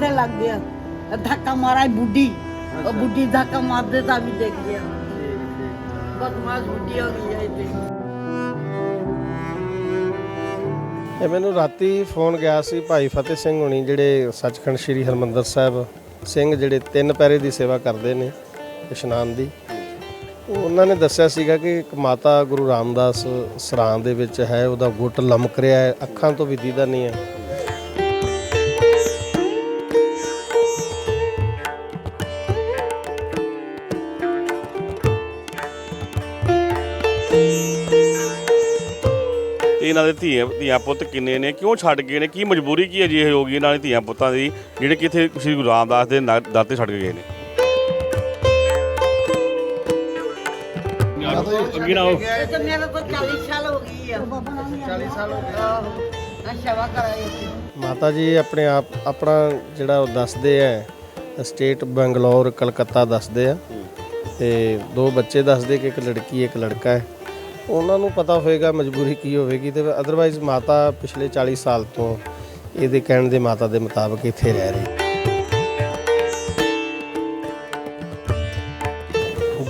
ਇੱਥੇ ਲੱਗ ਗਿਆ। ਧੱਕਾ ਮਾਰਾ ਬੁੱਢੀ। ਉਹ ਬੁੱਢੀ ਧੱਕਾ ਮਾਰਦੇ ਤਾਂ ਵੀ ਦੇਖ ਗਿਆ। ਬਦਮਾਸ਼ ਬੁੱਢੀ ਹੋ ਗਈ ਹੈ ਇੱਥੇ। ਇਹ ਮੈਨੂੰ ਰਾਤੀ ਫੋਨ ਗਿਆ ਸੀ ਭਾਈ ਫਤਿਹ ਸਿੰਘ ਹੁਣੀ ਜਿਹੜੇ ਸੱਚਖੰਡ ਸ੍ਰੀ ਹਰਮੰਦਰ ਸਾਹਿਬ ਸਿੰਘ ਜਿਹੜੇ ਤਿੰਨ ਪੈਰੇ ਦੀ ਸੇਵਾ ਕਰਦੇ ਨੇ ਇਸ਼ਨਾਨ ਦੀ। ਉਹ ਉਹਨਾਂ ਨੇ ਦੱਸਿਆ ਸੀਗਾ ਕਿ ਇੱਕ ਮਾਤਾ ਗੁਰੂ ਰਾਮਦਾਸ ਸਰਾਂ ਦੇ ਵਿੱਚ ਹੈ ਉਹਦਾ ਗੁੱਟ ਲਮਕ ਰਿਹਾ ਹੈ ਅੱਖਾਂ ਤੋਂ ਵੀ ਦੀਦਾ ਨਹੀਂ ਹੈ। ਇਹਨਾਂ ਦੇ ਧੀਆਂ ਧੀਆਂ ਪੁੱਤ ਕਿੰਨੇ ਨੇ? ਕਿਉਂ ਛੱਡ ਗਏ ਨੇ? ਕੀ ਮਜਬੂਰੀ ਕੀ ਅਜਿਹੀ ਹੋ ਗਈ ਇਹਨਾਂ ਦੇ ਧੀਆਂ ਪੁੱਤਾਂ ਦੀ ਜਿਹੜੇ ਕਿ ਇੱਥੇ ਸ੍ਰੀ ਗੁਰੂ ਰਾਮਦਾਸ ਦੇ ਨਾ- ਦਰ ਤੇ ਛੱਡ ਕੇ ਗਏ ਨੇ? ਅੱਗੇ ਨਾ ਆਓ। ਇਹ ਤਾਂ ਮੇਰਾ ਤਾਂ 40 ਸਾਲ ਹੋ ਗਈ ਹੈ 40 ਸਾਲ ਹੋ ਗਏ। ਮੈਂ ਸੇਵਾ ਕਰਾਈ ਸੀ। ਮਾਤਾ ਜੀ ਆਪਣੇ ਆਪ ਆਪਣਾ ਜਿਹੜਾ ਉਹ ਦੱਸਦੇ ਆ ਸਟੇਟ ਬੰਗਲੌਰ ਕਲਕੱਤਾ ਦੱਸਦੇ ਆ। ਤੇ ਦੋ ਬੱਚੇ ਦੱਸਦੇ ਕਿ ਇੱਕ ਲੜਕੀ ਇੱਕ ਲੜਕਾ ਹੈ। ਉਹਨਾਂ ਨੂੰ ਪਤਾ ਹੋਏਗਾ ਮਜਬੂਰੀ ਕੀ ਹੋਵੇਗੀ ਤੇ ਅਦਰਵਾਈਜ਼ ਮਾਤਾ ਪਿਛਲੇ 40 ਸਾਲ ਤੋਂ ਇਹਦੇ ਕਹਿਣ ਦੇ ਮਾਤਾ ਦੇ ਮੁਤਾਬਕ ਇੱਥੇ ਰਹਿ ਰਹੀ।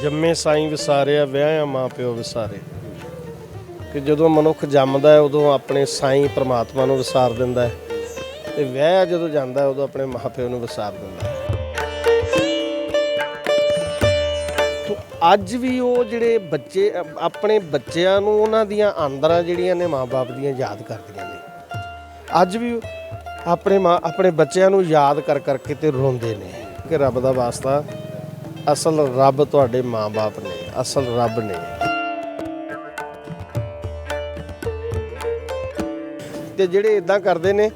ਜੰਮੇ ਸਾਈਂ ਵਿਸਾਰਿਆ, ਵਿਆਹਿਆ ਮਾਂ ਪਿਓ ਵਿਸਾਰੇ। ਕਿ ਜਦੋਂ ਮਨੁੱਖ ਜੰਮਦਾ ਹੈ, ਉਦੋਂ ਆਪਣੇ ਸਾਈਂ ਪ੍ਰਮਾਤਮਾ ਨੂੰ ਵਿਸਾਰ ਦਿੰਦਾ ਹੈ। ਤੇ ਵਿਆਹ ਜਦੋਂ ਜਾਂਦਾ ਹੈ, ਉਦੋਂ ਆਪਣੇ ਮਾਂ ਪਿਓ ਨੂੰ ਵਿਸਾਰ ਦਿੰਦਾ ਹੈ। ਅੱਜ ਵੀ ਉਹ ਜਿਹੜੇ ਬੱਚੇ ਅ- ਆਪਣੇ ਬੱਚਿਆਂ ਨੂੰ ਉਹਨਾਂ ਦੀਆਂ ਆਂਦਰਾਂ ਜਿਹੜੀਆਂ ਨੇ ਮਾਪੇ ਦੀਆਂ ਯਾਦ ਕਰਦੀਆਂ ਨੇ। ਅੱਜ ਵੀ ਆਪਣੇ ਮਾਂ, ਆਪਣੇ ਬੱਚਿਆਂ ਨੂੰ ਯਾਦ ਕਰ ਕਰਕੇ ਤੇ ਰੋਂਦੇ ਨੇ ਕਿ ਰੱਬ ਦਾ ਵਾਸਤਾ ਅਸਲ ਰੱਬ ਤੁਹਾਡੇ ਮਾਪੇ ਨੇ, ਅਸਲ ਰੱਬ ਨੇ। ਤੇ ਜਿਹੜੇ ਇਦਾਂ ਕਰਦੇ ਨੇ,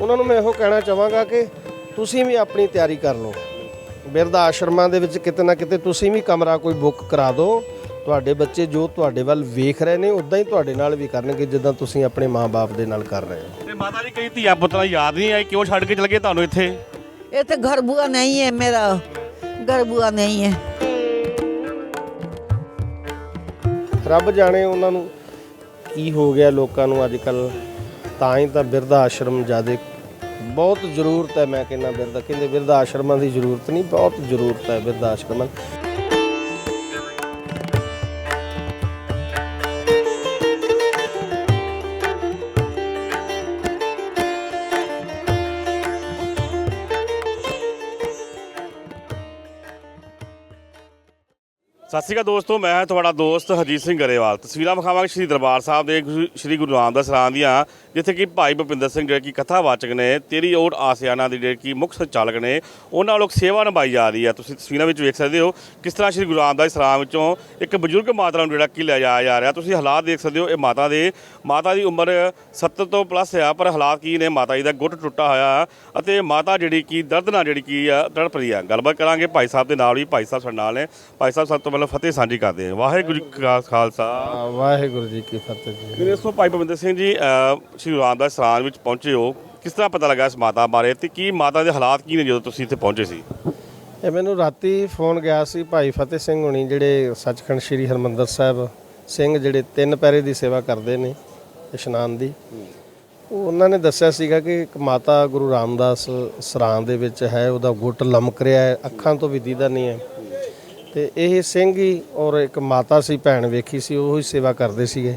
ਉਹਨਾਂ ਨੂੰ ਮੈਂ ਇਹੋ ਕਹਿਣਾ ਚਾਹਾਂਗਾ ਕਿ ਤੁਸੀਂ ਵੀ ਆਪਣੀ ਤਿਆਰੀ ਕਰ ਲਓ। ਬਿਰਧ ਆਸ਼ਰਮਾਂ ਦੇ ਵਿੱਚ ਕਿਤੇ ਨਾ ਕਿਤੇ ਤੁਸੀਂ ਵੀ ਕਮਰਾ ਕੋਈ ਬੁੱਕ ਕਰਾ ਦਿਓ। ਤੁਹਾਡੇ ਬੱਚੇ ਜੋ ਤੁਹਾਡੇ ਵੱਲ ਵੇਖ ਰਹੇ ਨੇ ਉਦਾਂ ਹੀ ਤੁਹਾਡੇ ਨਾਲ ਵੀ ਕਰਨਗੇ ਜਿੱਦਾਂ ਤੁਸੀਂ ਆਪਣੇ ਮਾਪੇ ਦੇ ਨਾਲ ਕਰ ਰਹੇ ਹੋ। ਤੇ ਮਾਤਾ ਜੀ ਕਈ ਧੀਆ ਪੁੱਤਰਾ ਯਾਦ ਨਹੀਂ ਆਏ ਕਿਉਂ ਛੱਡ ਕੇ ਚਲੇ ਗਏ ਤੁਹਾਨੂੰ ਇੱਥੇ? ਇੱਥੇ ਘਰ ਬੁਆ ਨਹੀਂ ਹੈ ਮੇਰਾ ਘਰ ਬੁਆ ਨਹੀਂ ਹੈ। ਰੱਬ ਜਾਣੇ ਉਹਨਾਂ ਨੂੰ ਕੀ ਹੋ ਗਿਆ ਲੋਕਾਂ ਨੂੰ ਅੱਜ ਕੱਲ ਤਾਂ ਹੀ ਤਾਂ ਬਿਰਧ ਆਸ਼ਰਮ ਜ਼ਿਆਦਾ ਬਹੁਤ ਜ਼ਰੂਰਤ ਹੈ ਮੈਂ ਕਹਿੰਦਾ ਬਿਰਧ ਕਹਿੰਦੇ ਬਿਰਧ ਆਸ਼ਰਮਾਂ ਦੀ ਜ਼ਰੂਰਤ ਨਹੀਂ, ਬਹੁਤ ਜ਼ਰੂਰਤ ਹੈ ਬਿਰਧ ਆਸ਼ਰਮਾਂ ਸਤਿ ਸ਼੍ਰੀ ਅਕਾਲ ਦੋਸਤੋ, ਮੈਂ ਹਾਂ ਤੁਹਾਡਾ ਦੋਸਤ ਹਰਜੀਤ ਸਿੰਘ ਗਰੇਵਾਲ। ਤਸਵੀਰਾਂ ਵਿਖਾਵਾਂਗੇ ਸ਼੍ਰੀ ਦਰਬਾਰ ਸਾਹਿਬ ਦੇ ਗੁਰੂ- ਸ਼੍ਰੀ ਗੁਰੂ ਰਾਮਦਾਸ ਸਰਾਂ ਦੀਆਂ, ਜਿੱਥੇ ਕਿ ਭਾਈ ਭੁਪਿੰਦਰ ਸਿੰਘ ਜਿਹੜੇ ਕਿ ਕਥਾਵਾਚਕ ਨੇ, ਤੇਰੀ ਓਟ ਆਸਿਆਨਾ ਦੇ ਜਿਹੜੇ ਕਿ ਮੁੱਖ ਸੰਚਾਲਕ ਨੇ, ਉਹਨਾਂ ਵੱਲੋਂ ਇੱਕ ਸੇਵਾ ਨਿਭਾਈ ਜਾ ਰਹੀ ਹੈ। ਤੁਸੀਂ ਤਸਵੀਰਾਂ ਵਿੱਚ ਵੇਖ ਸਕਦੇ ਹੋ ਕਿਸ ਤਰ੍ਹਾਂ ਸ਼੍ਰੀ ਗੁਰੂ ਰਾਮਦਾਸ ਸਰਾਂ ਵਿੱਚੋਂ ਇੱਕ ਬਜ਼ੁਰਗ ਮਾਤਾ ਨੂੰ ਜਿਹੜਾ ਕਿ ਲਿਜਾਇਆ ਜਾ ਰਿਹਾ। ਤੁਸੀਂ ਹਾਲਾਤ ਦੇਖ ਸਕਦੇ ਹੋ, ਇਹ ਮਾਤਾ ਦੇ ਮਾਤਾ ਦੀ ਉਮਰ 70 ਤੋਂ ਪਲੱਸ ਆ, ਪਰ ਹਾਲਾਤ ਕੀ ਨੇ? ਮਾਤਾ ਜੀ ਦਾ ਗੁੱਟ ਟੁੱਟਾ ਹੋਇਆ ਅਤੇ ਮਾਤਾ ਜਿਹੜੀ ਕਿ ਦਰਦ ਨਾਲ ਜਿਹੜੀ ਕੀ ਆ ਤੜਪ ਰਹੀ ਆ ਗੱਲਬਾਤ ਕਰਾਂਗੇ ਭਾਈ ਸਾਹਿਬ ਦੇ ਨਾਲ ਵੀ। ਭਾਈ ਸਾਹਿਬ ਸਾਡੇ ਨਾਲ ਨੇ। ਭਾਈ ਸਾਹਿਬ, ਸਭ ਤੋਂ ਪਹਿਲਾਂ ਫਤਿਹ ਸਾਂਝੀ ਕਰਦੇ ਆ ਵਾਹਿਗੁਰੂ ਜੀ ਕਾ ਖਾਲਸਾ। ਵਾਹਿਗੁਰੂ ਜੀ ਕੀ ਫਤਿਹ ਜੀ। ਮੇਰੇ ਦੋਸਤੋ ਭਾਈ ਭਵਿੰਦਰ ਸਿੰਘ ਜੀ ਅਹ, ਸ਼੍ਰੀ ਰਾਮਦਾਸ ਸਰਾਂ ਵਿੱਚ ਪਹੁੰਚੇ ਹੋ। ਕਿਸ ਤਰ੍ਹਾਂ ਪਤਾ ਲੱਗਾ ਇਸ ਮਾਤਾ ਬਾਰੇ ਤੇ ਕੀ ਮਾਤਾ ਦੇ ਹਾਲਾਤ ਕੀ ਨੇ ਜਦੋਂ ਤੁਸੀਂ ਇੱਥੇ ਪਹੁੰਚੇ ਸੀ? ਇਹ ਮੈਨੂੰ ਰਾਤੀ ਫੋਨ ਗਿਆ ਸੀ ਭਾਈ ਫਤਿਹ ਸਿੰਘ ਹੁਣੀ ਜਿਹੜੇ ਸੱਚਖੰਡ ਸ੍ਰੀ ਹਰਮੰਦਰ ਸਾਹਿਬ ਸਿੰਘ ਜਿਹੜੇ ਤਿੰਨ ਪੈਰੇ ਦੀ ਸੇਵਾ ਕਰਦੇ ਨੇ ਇਸ਼ਨਾਨ ਦੀ। ਉਹ ਉਹਨਾਂ ਨੇ ਦੱਸਿਆ ਸੀਗਾ ਕਿ ਇੱਕ ਮਾਤਾ ਗੁਰੂ ਰਾਮਦਾਸ ਸਰਾਂ ਦੇ ਵਿੱਚ ਹੈ ਉਹਦਾ ਗੁੱਟ ਲਮਕ ਰਿਹਾ ਹੈ ਅੱਖਾਂ ਤੋਂ ਵੀ ਦੀਦਾ ਨਹੀਂ ਹੈ। ਤੇ ਇਹ ਸਿੰਘ ਹੀ ਔਰ ਇੱਕ ਮਾਤਾ ਸੀ ਭੈਣ ਵੇਖੀ ਸੀ ਉਹ ਹੀ ਸੇਵਾ ਕਰਦੇ ਸੀਗੇ।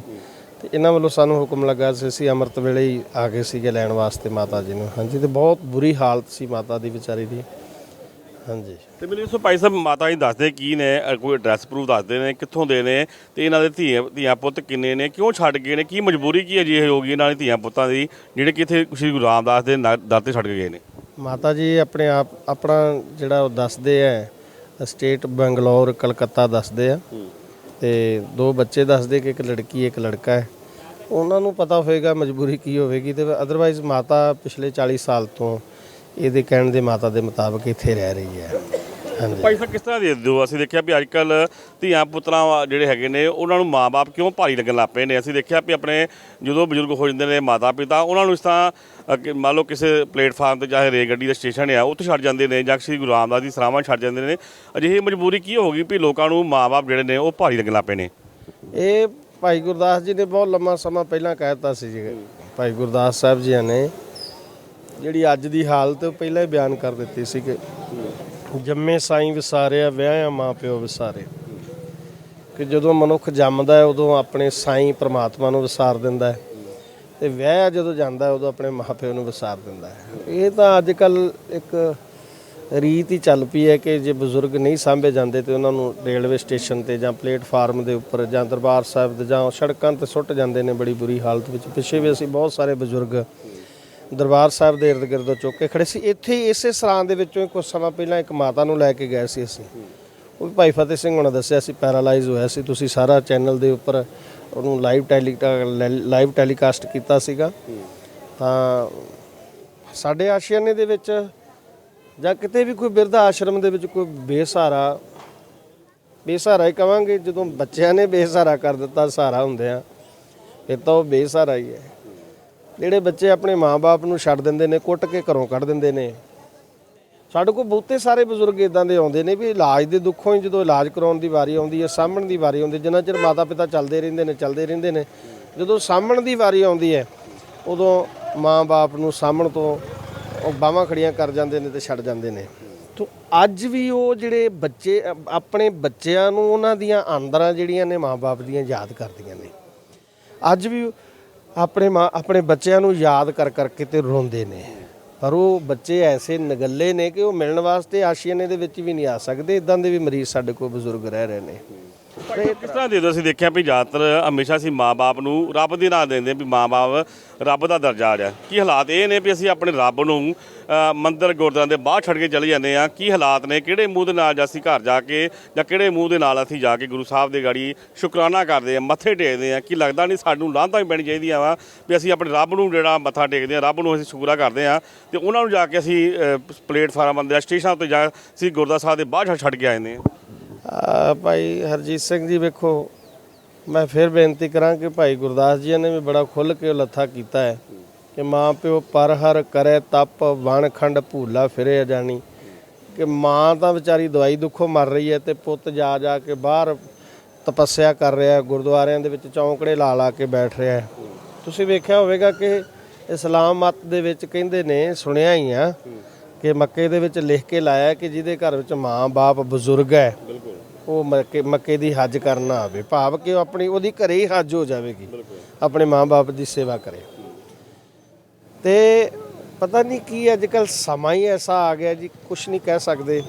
ਤੇ ਇਹਨਾਂ ਵੱਲੋਂ ਸਾਨੂੰ ਹੁਕਮ ਲੱਗਾ ਸੀ ਅਸੀਂ ਅੰਮ੍ਰਿਤ ਵੇਲੇ ਹੀ ਆ ਗਏ ਸੀਗੇ ਲੈਣ ਵਾਸਤੇ ਮਾਤਾ ਜੀ ਨੂੰ। ਹਾਂਜੀ ਤੇ ਬਹੁਤ ਬੁਰੀ ਹਾਲਤ ਸੀ ਮਾਤਾ ਦੀ ਵਿਚਾਰੀ ਦੀ। ਹਾਂਜੀ। ਤੇ ਮੈਨੂੰ ਦੱਸੋ ਭਾਈ ਸਾਹਿਬ ਮਾਤਾ ਜੀ ਦੱਸਦੇ ਕੀ ਨੇ ਕੋਈ ਐਡਰੈਸ ਪ੍ਰੂਫ ਦੱਸਦੇ ਨੇ ਕਿੱਥੋਂ ਦੇ ਨੇ ਤੇ ਇਹਨਾਂ ਦੇ ਧੀਆਂ ਧੀਆਂ ਪੁੱਤ ਕਿੰਨੇ ਨੇ ਕਿਉਂ ਛੱਡ ਗਏ ਨੇ ਕੀ ਮਜਬੂਰੀ ਕੀ ਅਜਿਹੀ ਹੋ ਗਈ ਇਹਨਾਂ ਦੇ ਧੀਆਂ ਪੁੱਤਾਂ ਦੀ ਜਿਹੜੇ ਕਿ ਇੱਥੇ ਸ਼੍ਰੀ ਗੁਰੂ ਰਾਮਦਾਸ ਦੇ ਦਰ ਤੇ ਛੱਡ ਕੇ ਗਏ ਨੇ? ਮਾਤਾ ਜੀ ਆਪਣੇ ਆਪ ਆਪਣਾ ਜਿਹੜਾ ਉਹ ਦੱਸਦੇ ਆ ਸਟੇਟ ਬੰਗਲੌਰ ਕਲਕੱਤਾ ਦੱਸਦੇ ਆ। ਤੇ ਦੋ ਬੱਚੇ ਦੱਸਦੇ ਕਿ ਇੱਕ ਲੜਕੀ ਇੱਕ ਲੜਕਾ ਹੈ। ਉਹਨਾਂ ਨੂੰ ਪਤਾ ਹੋਏਗਾ ਮਜਬੂਰੀ ਕੀ ਹੋਵੇਗੀ ਤੇ ਅਦਰਵਾਈਜ਼ ਮਾਤਾ ਪਿਛਲੇ 40 ਸਾਲ ਤੋਂ ਇਹਦੇ ਕਹਿਣ ਦੇ ਮਾਤਾ ਦੇ ਮੁਤਾਬਕ ਇੱਥੇ ਰਹਿ ਰਹੀ ਹੈ। ਭਾਈ ਸਾਹਿਬ ਕਿਸ ਤਰ੍ਹਾਂ ਦੇ ਦਿਓ? ਅਸੀਂ ਦੇਖਿਆ ਵੀ ਅੱਜ ਕੱਲ ਧੀਆਂ ਪੁੱਤਰਾਂ ਜਿਹੜੇ ਹੈਗੇ ਨੇ ਉਹਨਾਂ ਨੂੰ ਮਾਪੇ ਕਿਉਂ ਭਾਰੀ ਲੱਗਣ ਲੱਗ ਪਏ ਨੇ? ਅਸੀਂ ਦੇਖਿਆ ਵੀ ਆਪਣੇ ਜਦੋਂ ਬਜ਼ੁਰਗ ਹੋ ਜਾਂਦੇ ਨੇ ਮਾਤਾ ਪਿਤਾ ਉਹਨਾਂ ਨੂੰ ਇਸ ਤਰ੍ਹਾਂ ਮੰਨ ਲਓ ਕਿਸੇ ਪਲੇਟਫਾਰਮ ਤੇ ਚਾਹੇ ਰੇਲ ਗੱਡੀ ਦਾ ਸਟੇਸ਼ਨ ਆ ਉੱਥੇ ਛੱਡ ਜਾਂਦੇ ਨੇ ਜਾਂ ਸ਼੍ਰੀ ਗੁਰੂ ਰਾਮਦਾਸ ਦੀ ਸਰਾਵਾਂ ਛੱਡ ਜਾਂਦੇ ਨੇ। ਅਜਿਹੀ ਮਜਬੂਰੀ ਕੀ ਹੋ ਗਈ ਵੀ ਲੋਕਾਂ ਨੂੰ ਮਾਪੇ ਜਿਹੜੇ ਨੇ ਉਹ ਭਾਰੀ ਲੱਗਣ ਲੱਗ ਪਏ ਨੇ? ਇਹ ਭਾਈ ਗੁਰਦਾਸ ਜੀ ਨੇ ਬਹੁਤ ਲੰਮਾ ਸਮਾਂ ਪਹਿਲਾਂ ਕਹਿ ਦਿੱਤਾ ਸੀ ਜੀ। ਭਾਈ ਗੁਰਦਾਸ ਸਾਹਿਬ ਜੀ ਨੇ ਜਿਹੜੀ ਅੱਜ ਦੀ ਹਾਲਤ ਪਹਿਲਾਂ ਹੀ ਬਿਆਨ ਕਰ ਦਿੱਤੀ ਸੀ ਕਿ ਜੰਮੇ ਸਾਈਂ ਵਿਸਾਰਿਆ ਵਿਆਹਿਆ ਮਾਂ ਪਿਓ ਵਿਸਾਰੇ। ਕਿ ਜਦੋਂ ਮਨੁੱਖ ਜੰਮਦਾ ਹੈ ਉਦੋਂ ਆਪਣੇ ਸਾਈਂ ਪ੍ਰਮਾਤਮਾ ਨੂੰ ਵਿਸਾਰ ਦਿੰਦਾ ਹੈ। ਤੇ ਵਿਆਹਿਆ ਜਦੋਂ ਜਾਂਦਾ ਹੈ, ਉਦੋਂ ਆਪਣੇ ਮਾਪਿਓ ਨੂੰ ਵਿਸਾਰ ਦਿੰਦਾ ਹੈ। ਇਹ ਤਾਂ ਅੱਜ ਕੱਲ ਇੱਕ ਰੀਤ ਹੀ ਚੱਲ ਪਈ ਹੈ ਕਿ ਜੇ ਬਜ਼ੁਰਗ ਨਹੀਂ ਸਾਂਭੇ ਜਾਂਦੇ ਤੇ ਉਹਨਾਂ ਨੂੰ ਰੇਲਵੇ ਸਟੇਸ਼ਨ ਤੇ ਜਾਂ ਪਲੇਟਫਾਰਮ ਦੇ ਉੱਪਰ ਜਾਂ ਦਰਬਾਰ ਸਾਹਿਬ ਦੇ ਜਾਂ ਸੜਕਾਂ ਤੇ ਸੁੱਟ ਜਾਂਦੇ ਨੇ ਬੜੀ ਬੁਰੀ ਹਾਲਤ ਵਿੱਚ। ਪਿੱਛੇ ਵੀ ਅਸੀਂ ਬਹੁਤ ਸਾਰੇ ਬਜ਼ੁਰਗ ਦਰਬਾਰ ਸਾਹਿਬ ਦੇ ਇਰਦ ਗਿਰਦ ਚੁੱਕ ਕੇ ਖੜੇ ਸੀ। ਇੱਥੇ ਹੀ ਇਸੇ ਸਰਾਂ ਦੇ ਵਿੱਚੋਂ ਹੀ ਕੁਝ ਸਮਾਂ ਪਹਿਲਾਂ ਇੱਕ ਮਾਤਾ ਨੂੰ ਲੈ ਕੇ ਗਏ ਸੀ ਅਸੀਂ। ਉਹ ਵੀ ਭਾਈ ਫਤਿਹ ਸਿੰਘ ਹੁਣਾਂ ਦੱਸਿਆ ਸੀ, ਪੈਰਾਲਾਈਜ਼ ਹੋਇਆ ਸੀ। ਤੁਸੀਂ ਸਾਰਾ ਚੈਨਲ ਦੇ ਉੱਪਰ ਉਹਨੂੰ ਲਾਈਵ ਟੈਲੀ ਲਾਈਵ ਟੈਲੀਕਾਸਟ ਕੀਤਾ ਸੀਗਾ। ਤਾਂ ਸਾਡੇ ਆਸ਼ੀਆਨੇ ਦੇ ਵਿੱਚ ਜਾਂ ਕਿਤੇ ਵੀ ਕੋਈ ਬਿਰਧ ਆਸ਼ਰਮ ਦੇ ਵਿੱਚ ਕੋਈ ਬੇਸਹਾਰਾ ਬੇਸਹਾਰਾ ਹੀ ਕਵਾਂਗੇ, ਜਦੋਂ ਬੱਚਿਆਂ ਨੇ ਬੇਸਹਾਰਾ ਕਰ ਦਿੱਤਾ, ਸਹਾਰਾ ਹੁੰਦੇ ਆ, ਫਿਰ ਤਾਂ ਉਹ ਬੇਸਹਾਰਾ ਹੀ ਹੈ। ਜਿਹੜੇ ਬੱਚੇ ਆਪਣੇ ਮਾਪੇ ਨੂੰ ਛੱਡ ਦਿੰਦੇ ਨੇ, ਕੁੱਟ ਕੇ ਘਰੋਂ ਕੱਢ ਦਿੰਦੇ ਨੇ। ਸਾਡੇ ਕੋਲ ਬਹੁਤੇ ਸਾਰੇ ਬਜ਼ੁਰਗ ਇਦਾਂ ਦੇ ਆਉਂਦੇ ਨੇ ਵੀ ਇਲਾਜ ਦੇ ਦੁੱਖੋਂ ਹੀ ਜਦੋਂ ਇਲਾਜ ਕਰਾਉਣ ਦੀ ਵਾਰੀ ਆਉਂਦੀ ਹੈ ਸਾਹਮਣ ਦੀ ਵਾਰੀ ਆਉਂਦੀ ਜਿੰਨਾ ਚਿਰ ਮਾਤਾ ਪਿਤਾ ਚੱਲਦੇ ਰਹਿੰਦੇ ਨੇ, ਚੱਲਦੇ ਰਹਿੰਦੇ ਨੇ, ਜਦੋਂ ਸਾਹਮਣ ਦੀ ਵਾਰੀ ਆਉਂਦੀ ਹੈ, ਉਦੋਂ ਮਾਂ-ਬਾਪ ਨੂੰ ਸਾਂਭਣ ਤੋਂ ਉਹ ਬਾਹਾਂ ਖੜੀਆਂ ਕਰ ਜਾਂਦੇ ਨੇ ਤੇ ਛੱਡ ਜਾਂਦੇ ਨੇ। ਤੋਂ ਅੱਜ ਵੀ ਉਹ ਜਿਹੜੇ ਬੱਚੇ, ਆਪਣੇ ਬੱਚਿਆਂ ਨੂੰ ਉਹਨਾਂ ਦੀਆਂ ਆਂਦਰਾਂ ਜਿਹੜੀਆਂ ਨੇ ਮਾਂ-ਬਾਪ ਦੀਆਂ ਯਾਦ ਕਰਦੀਆਂ ਨੇ। ਅੱਜ ਵੀ ਆਪਣੇ ਮਾਂ, ਆਪਣੇ ਬੱਚਿਆਂ ਨੂੰ ਯਾਦ ਕਰ ਕਰਕੇ ਤੇ ਰੋਂਦੇ ਨੇ। ਪਰ ਉਹ ਬੱਚੇ ਐਸੇ ਨਗੱਲੇ ਨੇ ਕਿ ਉਹ ਮਿਲਣ ਵਾਸਤੇ ਆਸ਼ੀਆਨੇ ਦੇ ਵਿੱਚ ਵੀ ਨਹੀਂ ਆ ਸਕਦੇ ਇਦਾਂ ਦੇ ਵੀ ਮਰੀਜ਼ ਸਾਡੇ ਕੋਲ ਬਜ਼ੁਰਗ ਰਹਿ ਰਹੇ ਨੇ। ਕਿਸ ਤਰ੍ਹਾਂ ਦੇ ਦੋ ਅਸੀਂ ਦੇਖਿਆ ਵੀ ਜ਼ਿਆਦਾਤਰ ਹਮੇਸ਼ਾ ਅਸੀਂ ਮਾਪੇ ਨੂੰ ਰੱਬ ਦੀ ਰਾਹ ਦਿੰਦੇ ਵੀ ਮਾਪੇ ਰੱਬ ਦਾ ਦਰਜਾ ਆ ਕੀ ਹਾਲਾਤ ਇਹ ਨੇ ਵੀ ਅਸੀਂ ਆਪਣੇ ਰੱਬ ਨੂੰ ਮੰਦਰ ਗੁਰਦੁਆਰਿਆਂ ਦੇ ਬਾਹਰ ਛੱਡ ਕੇ ਚਲੇ ਜਾਂਦੇ ਆ ਕੀ ਹਾਲਾਤ ਨੇ? ਕਿਹੜੇ ਮੂੰਹ ਦੇ ਨਾਲ ਅਸੀਂ ਘਰ ਜਾ ਕੇ ਜਾਂ ਕਿਹੜੇ ਮੂੰਹ ਦੇ ਨਾਲ ਅਸੀਂ ਜਾ ਕੇ ਗੁਰੂ ਸਾਹਿਬ ਦੇ ਗਾੜੀ ਸ਼ੁਕਰਾਨਾ ਕਰਦੇ ਆ ਮੱਥੇ ਟੇਕਦੇ ਆ ਕੀ ਲੱਗਦਾ ਨਹੀਂ ਸਾਨੂੰ ਲਾਂਤਾਂ ਹੀ ਪੈਣੀ ਚਾਹੀਦੀਆਂ ਵਾ ਵੀ ਅਸੀਂ ਆਪਣੇ ਰੱਬ ਨੂੰ ਜਿਹੜਾ ਮੱਥਾ ਟੇਕਦੇ ਆ ਰੱਬ ਨੂੰ ਅਸੀਂ ਸ਼ੁਕਰਾ ਕਰਦੇ ਆ ਤੇ ਉਹਨਾਂ ਨੂੰ ਜਾ ਕੇ ਅਸੀਂ ਅ, ਪਲੇਟਫਾਰਮ ਦੇ ਸਟੇਸ਼ਨਾਂ ਤੇ ਜਾ ਅਸੀਂ ਗੁਰਦੁਆਰਾ ਸਾਹਿਬ ਦੇ ਬਾਹਰ ਛੱਡ ਕੇ ਆਏ ਨੇ ਆ ਭਾਈ ਹਰਜੀਤ ਸਿੰਘ ਜੀ ਵੇਖੋ, ਮੈਂ ਫਿਰ ਬੇਨਤੀ ਕਰਾਂ ਕਿ ਭਾਈ ਗੁਰਦਾਸ ਜੀ ਨੇ ਵੀ ਬੜਾ ਖੁੱਲ ਕੇ ਲੱਥਾ ਕੀਤਾ ਹੈ ਕਿ ਮਾਂ ਪਿਓ ਪਰ ਹਰ ਕਰੇ ਤਪ ਵਣ ਖੰਡ ਭੂਲਾ ਫਿਰੇ ਜਾਣੀ। ਕਿ ਮਾਂ ਤਾਂ ਵਿਚਾਰੀ ਦਵਾਈ ਦੁੱਖੋਂ ਮਰ ਰਹੀ ਹੈ ਤੇ ਪੁੱਤ ਜਾ ਜਾ ਕੇ ਬਾਹਰ ਤਪੱਸਿਆ ਕਰ ਰਿਹਾ ਹੈ, ਗੁਰਦੁਆਰਿਆਂ ਦੇ ਵਿੱਚ ਚੌਂਕੜੇ ਲਾ ਲਾ ਕੇ ਬੈਠ ਰਿਹਾ ਹੈ। ਤੁਸੀਂ ਵੇਖਿਆ ਹੋਵੇਗਾ ਕਿ ਇਸਲਾਮ ਮਤ ਦੇ ਵਿੱਚ ਕਹਿੰਦੇ ਨੇ, ਸੁਣਿਆ ਹੀ ਆ ਕਿ ਮੱਕੇ ਦੇ ਵਿੱਚ ਲਿਖ ਕੇ ਲਾਇਆ ਕਿ ਜਿਹਦੇ ਘਰ ਵਿੱਚ ਮਾਂ-ਬਾਪ ਬਜ਼ੁਰਗ ਹੈ। ਉਹ ਮੱਕੇ ਮੱਕੇ ਦੀ ਹੱਜ ਕਰਨ ਨਾ ਆਵੇ। ਭਾਵ ਕਿ ਉਹ ਆਪਣੀ ਉਹਦੀ ਘਰੇ ਹੀ ਹੱਜ ਹੋ ਜਾਵੇਗੀ। ਆਪਣੇ ਮਾਂ-ਬਾਪ ਦੀ ਸੇਵਾ ਕਰੇ। ਤੇ ਪਤਾ ਨਹੀਂ ਕੀ ਅੱਜ ਕੱਲ ਸਮਾਂ ਹੀ ਐਸਾ ਆ ਗਿਆ ਜੀ ਕੁਝ ਨਹੀਂ ਕਹਿ ਸਕਦੇ।